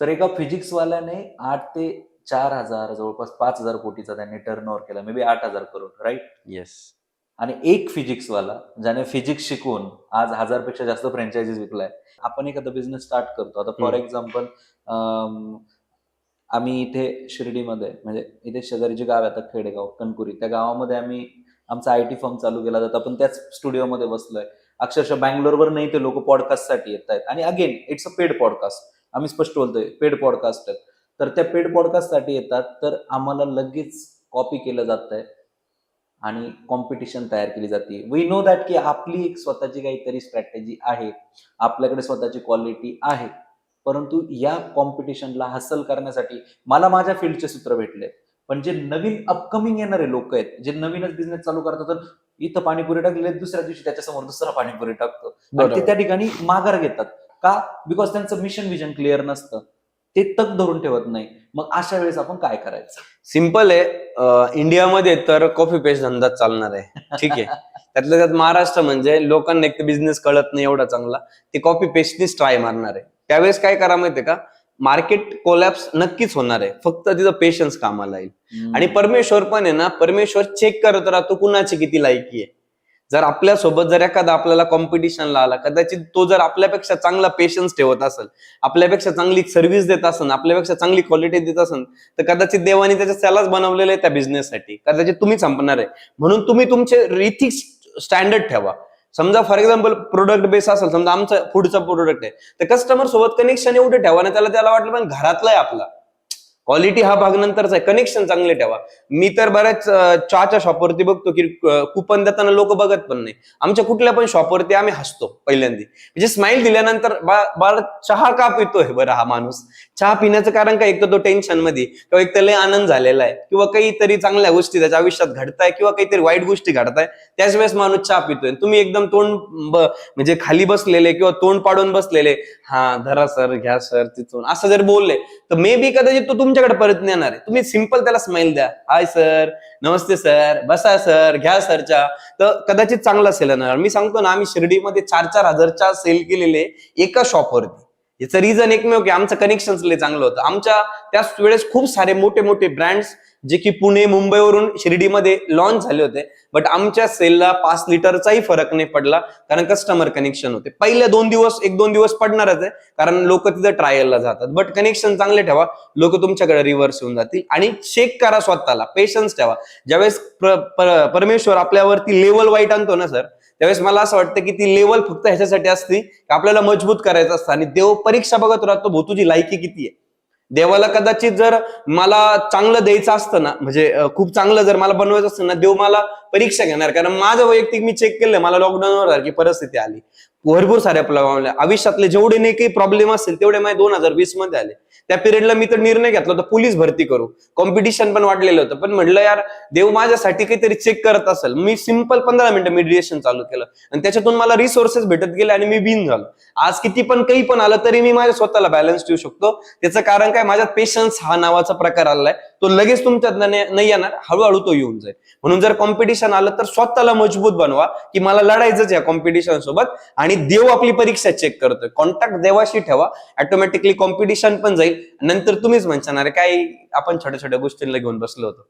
Sir एका फिजिक्सवाल्याने आठ ते चार हजार जवळपास पाच हजार कोटीचा त्यांनी टर्न ओव्हर केला. मे बी आठ हजार करोड राईट येस आणि एक फिजिक्सवाला ज्याने फिजिक्स शिकून आज हजारपेक्षा जास्त फ्रँचायझीज विकलाय. आपण एखादा बिझनेस स्टार्ट करतो. आता फॉर. एक्झाम्पल आम्ही इथे शिर्डीमध्ये म्हणजे इथे शेजारी जे गाव आहे आता खेडेगाव कणकुरी. त्या गावामध्ये आम्ही आमचा आय टी फर्म चालू केला जातो. आपण त्याच स्टुडिओमध्ये बसलोय. अक्षरशः बँगलोरवर नाही ते लोक पॉडकास्टसाठी येत आहेत आणि again it's a paid podcast आम्ही स्पष्ट बोलतोय पेड पॉडकास्ट तर त्या पेड पॉडकास्टसाठी येतात तर आम्हाला लगेच कॉपी केलं जात आहे आणि कॉम्पिटिशन तयार केली जाते. वी नो दॅट की आपली एक स्वतःची काहीतरी स्ट्रॅटेजी आहे आपल्याकडे स्वतःची क्वालिटी आहे परंतु या कॉम्पिटिशनला हसल करण्यासाठी मला माझ्या फील्डचे सूत्र भेटले. पण जे नवीन अपकमिंग येणारे लोक आहेत जे नवीनच बिझनेस चालू करतात तर इथं पाणीपुरी टाकले दुसऱ्या दिवशी त्याच्यासमोर दुसरा पाणीपुरी टाकतो. ते त्या ठिकाणी माघार घेतात. का? बिकॉज त्यांचं मिशन विजन क्लिअर नसतं. ते तक धरून ठेवत नाही. मग अशा वेळेस आपण काय करायचं? सिंपल आहे. इंडियामध्ये तर कॉफी पेस्ट धंदा चालणार आहे. ठीक आहे. त्यातल्या त्यात महाराष्ट्र म्हणजे लोकांना एक तर बिझनेस कळत नाही एवढा चांगला. ते कॉपी पेस्टनीच ट्राय मारणार आहे. त्यावेळेस काय करा माहितीये का? मार्केट कोलॅप्स नक्कीच होणार आहे. फक्त तिथं पेशन्स कामाला येईल. आणि परमेश्वर पण आहे ना परमेश्वर चेक करत राहतो कुणाची किती लायकी आहे. जर आपल्यासोबत जर एखादा आपल्याला कॉम्पिटिशनला आला कदाचित तो जर आपल्यापेक्षा चांगला पेशन्स ठेवत असेल आपल्यापेक्षा चांगली सर्व्हिस देत असेल आपल्यापेक्षा चांगली क्वालिटी देत असेल तर कदाचित देवाने त्याच्या त्यालाच बनवलेलं आहे त्या बिझनेससाठी कदाचित तुम्ही संपणार आहे. म्हणून तुम्ही तुमचे रिथिक स्टँडर्ड ठेवा. समजा फॉर एक्झाम्पल प्रोडक्ट बेस असेल समजा आमचं फूडचा प्रोडक्ट आहे तर कस्टमर सोबत कनेक्शन एवढे ठेवा ना त्याला त्याला वाटलं पण घरातला आहे आपला. क्वालिटी हा भाग नंतरच आहे. कनेक्शन चांगले ठेवा. मी तर बऱ्याच चहाच्या शॉपवरती बघतो की कुपन देताना लोक बघत पण नाही. आमच्या कुठल्या पण शॉपवरती आम्ही हसतो पहिल्यांदा. म्हणजे स्माइल दिल्यानंतर बा- बाळ चहा का पितोय बरं हा माणूस? चहा पिण्याचं कारण काय? एक तर तो टेन्शनमध्ये किंवा एक तर लय आनंद झालेला आहे. किंवा काहीतरी चांगल्या गोष्टी त्याच्या आयुष्यात घडताय किंवा काहीतरी वाईट गोष्टी घडताय त्याच वेळेस माणूस चहा पितोय. तुम्ही एकदम तोंड म्हणजे खाली बसलेले किंवा तोंड पाडून बसलेले हा धरा सर घ्या सर तिथून. असं जर बोलले तर मे बी कदाचित तो तुमच्याकडे परत नाही येणार आहे. तुम्ही सिंपल त्याला स्माइल द्या. हाय सर नमस्ते सर बसा सर घ्या सरच्या तर कदाचित चांगला सेल येणार. मी सांगतो ना आम्ही शिर्डीमध्ये चार चार हजारच्या सेल केलेले एका शॉपवरती याचं रिझन एकमेव की आमचं कनेक्शन लय चांगलं होतं. आमच्या त्याच वेळेस खूप सारे मोठे मोठे ब्रँड्स जे की पुणे मुंबईवरून शिर्डीमध्ये लॉन्च झाले होते. बट आमच्या सेलला पाच लिटरचाही फरक नाही पडला कारण कस्टमर कनेक्शन होते. पहिल्या दोन दिवस एक दोन दिवस पडणारच आहे कारण लोक तिथं ट्रायलला जातात. बट कनेक्शन चांगले ठेवा लोक तुमच्याकडे रिव्हर्स येऊन जातील. आणि चेक करा स्वतःला पेशन्स ठेवा. ज्यावेळेस परमेश्वर आपल्यावरती लेवल वाईट आणतो ना सर त्यावेळेस मला असं वाटतं की ती लेवल फक्त ह्याच्यासाठी असती की आपल्याला मजबूत करायचं असतं. आणि देव परीक्षा बघत राहतो भोतूची तुझी लायकी किती आहे. देवाला कदाचित जर मला चांगलं द्यायचं असतं ना म्हणजे खूप चांगलं जर मला बनवायचं असतं ना देव मला परीक्षा घेणार. कारण माझं वैयक्तिक मी चेक केलं मला लॉकडाऊनवर सारखी परिस्थिती आली. भरपूर साऱ्या प्रॉब्लेम आयुष्यातले जेवढे नाही काही प्रॉब्लेम असतील तेवढे माझे दोन हजार वीसमध्ये आले. त्या पिरियडला मी तर निर्णय घेतला होता पोलीस भरती करू. कॉम्पिटिशन पण वाढलेलं होतं. पण म्हटलं यार देव माझ्यासाठी काहीतरी चेक करत असेल. मी सिंपल पंधरा मिनिटं मेडिटेशन चालू केलं. आणि त्याच्यातून मला रिसोर्सेस भेटत गेले आणि मी बिन झालो. आज किती पण काही पण आलं तरी मी माझ्या स्वतःला बॅलन्स ठेवू शकतो. त्याचं कारण काय? माझ्यात पेशन्स हा नावाचा प्रकार आलाय. तो लगेच तुमच्यात नाही नाही येणार हळूहळू तो येऊन जाईल. म्हणून जर कॉम्पिटिशन आलं तर स्वतःला मजबूत बनवा की मला लढायचंच या कॉम्पिटिशन सोबत आणि देव आपली परीक्षा चेक करतोय. कॉन्टॅक्ट देवाशी ठेवा ऑटोमॅटिकली कॉम्पिटिशन पण जाईल. नंतर तुम्हीच म्हणणार काय आपण छोट्या छोट्या गोष्टींना घेऊन बसलो होतो.